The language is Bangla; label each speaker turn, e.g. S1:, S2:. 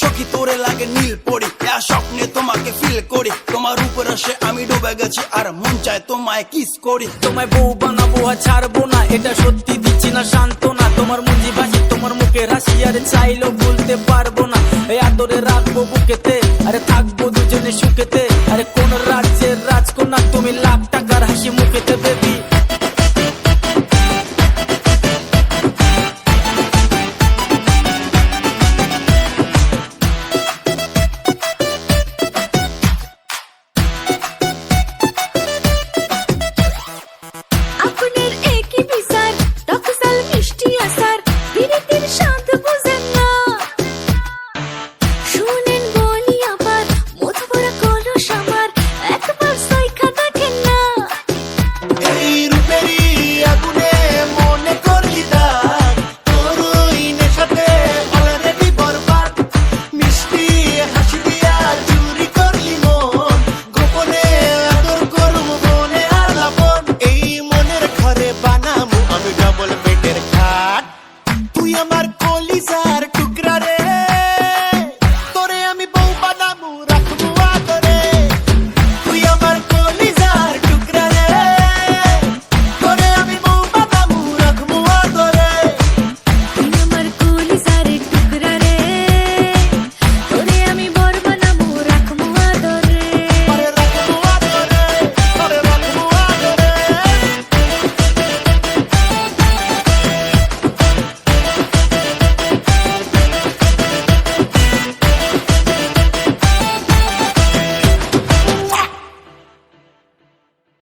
S1: সখী তোরে লাগে নীল পরি। স্বপ্নে তোমাকে ফিল করি। তোমার উপর আসে আমি ডুবে গেছি, আর মন চায় তোমায় কিস করি।
S2: তোমায় বউ বানাবো আর ছাড়বো না, এটা সত্যি দিচ্ছি না শান্ত না তোমার মুজি ভাসি তোমার মুখে রাশি আর চাইলো বলতে পারব না। এই আদরে রাখব বুকেতে, আরে থাকব দুজনে সুখেতে। আরে কোন রাজ্যের রাজকন্যা, তুমি লাভ